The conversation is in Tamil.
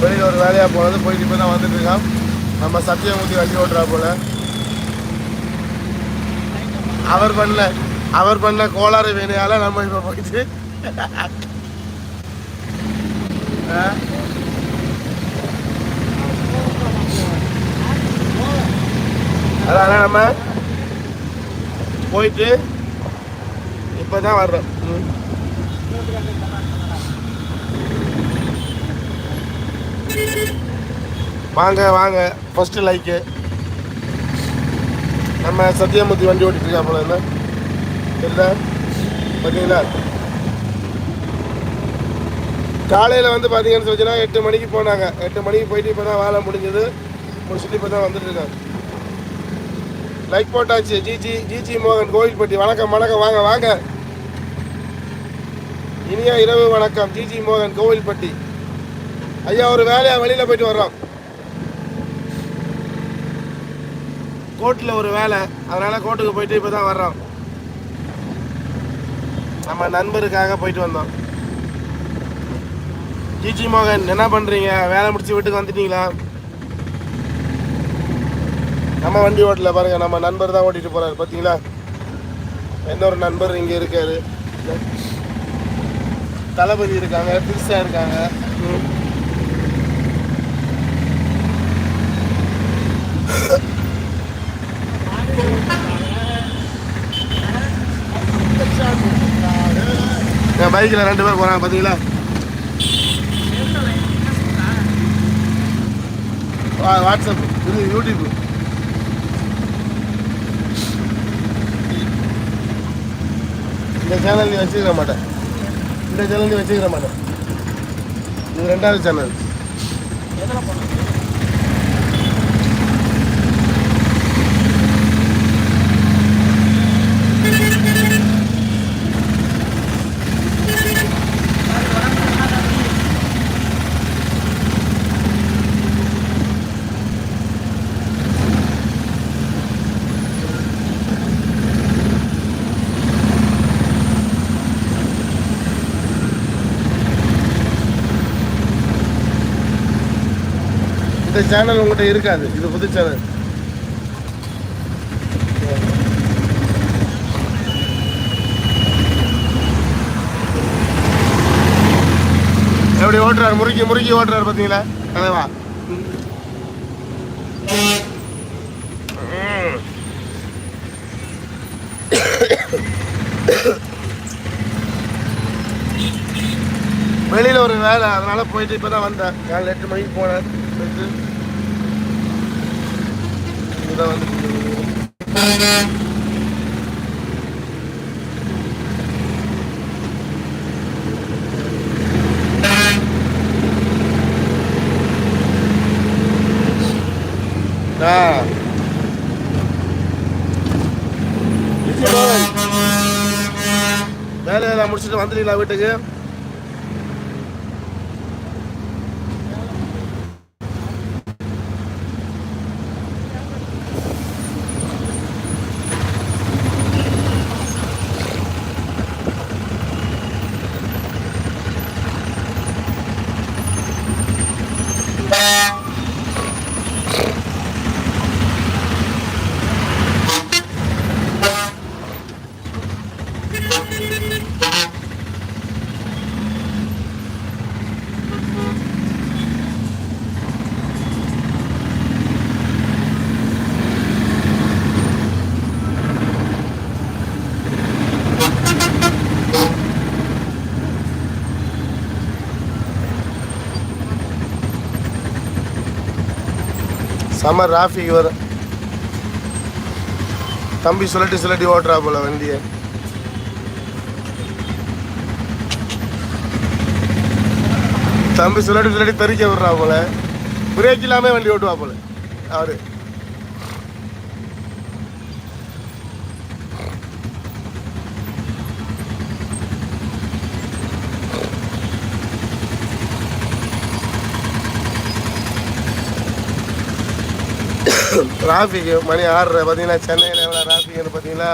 வெளியில் ஒரு வேலையாக போனது போயிட்டு இப்போ தான் வந்துட்டுருக்கான் நம்ம சத்தியமூர்த்தி வண்டி ஓட்டுறா போல. அவர் பண்ண அவர் பண்ண கோளாறு வேணையால நம்ம இப்போ போயிட்டு. அதான் நம்ம போயிட்டு இப்போ தான் வர்றோம் வாங்க வாங்க. ஃபஸ்ட்டு லைக்கு நம்ம சத்தியமூர்த்தி வண்டி ஓட்டிட்டு இருக்கா போல என்ன? தெரியல. பார்த்தீங்களா காலையில் வந்து பார்த்தீங்கன்னு சொல்லிச்சுன்னா எட்டு மணிக்கு போனாங்க. எட்டு மணிக்கு போயிட்டு இப்போ தான் வேலை முடிஞ்சது. முடிச்சுட்டு இப்போ தான் வந்துட்டுருக்காங்க. லைக் போட்டாச்சு. ஜிஜி ஜிஜி மோகன் கோவில்பட்டி. வணக்கம் வணக்கம். வாங்க வாங்க. இனியா இரவு வணக்கம். ஜிஜி மோகன் கோவில்பட்டி. ஐயா ஒரு வேலையாக வெளியில் போயிட்டு வர்றோம். கோர்ட்டில் ஒரு வேலை அதனால் கோர்ட்டுக்கு போயிட்டு இப்போ தான் வர்றோம். நம்ம நண்பருக்காக போயிட்டு வந்தோம். ஜிஜி மோகன் என்ன பண்ணுறீங்க வேலை முடிச்சு வீட்டுக்கு வந்துட்டீங்களா? நம்ம வண்டி ஓட்டல பாருங்கள் நம்ம நண்பர் தான் ஓட்டிட்டு போறாரு எந்த இன்னொரு நண்பர் இங்கே இருக்காரு? தளபதி இருக்காங்க திருசா இருக்காங்க. பைக்கில் ரெண்டு பேர் போகிறாங்க பார்த்தீங்களா? வாட்ஸ்அப் இது யூடியூப் இந்த சேனல் நீ வச்சுக்கிற மாட்டேன் இந்த சேனல் நீ வச்சுக்கிற மாட்டேன் இது ரெண்டாவது சேனல். இந்த சேனல் உங்கள்கிட்ட இருக்காது. இது புது சேனல் எப்படி ஓட்டுறாரு? முறுக்கி முறுக்கி ஓட்டுறாரு பார்த்தீங்களா? தலைவா வெளியில் ஒரு வேலை. அதனால போயிட்டு இப்போ தான் வந்தேன். காலையில் எட்டு மணிக்கு போனேன். போயிட்டு இப்பதான் வந்துட்டு ஆ வேலையெல்லாம் முடிச்சுட்டு வந்துட்டீங்களா வீட்டுக்கு Thank you. செம டிராஃபிக் வரும் தம்பி சுழட்டி சுழட்டி ஓட்டுறா போல வண்டியை. தம்பி சுழட்டி சுழட்டி தெரிக்க விடுறா போல. பிரேக் இல்லாமல் வண்டி ஓட்டுவா போல. அவரு. டிராஃபிக்கு மணி ஆறரை பார்த்தீங்கன்னா சென்னையில் எவ்வளோ டிராஃபிக்னு பார்த்தீங்கன்னா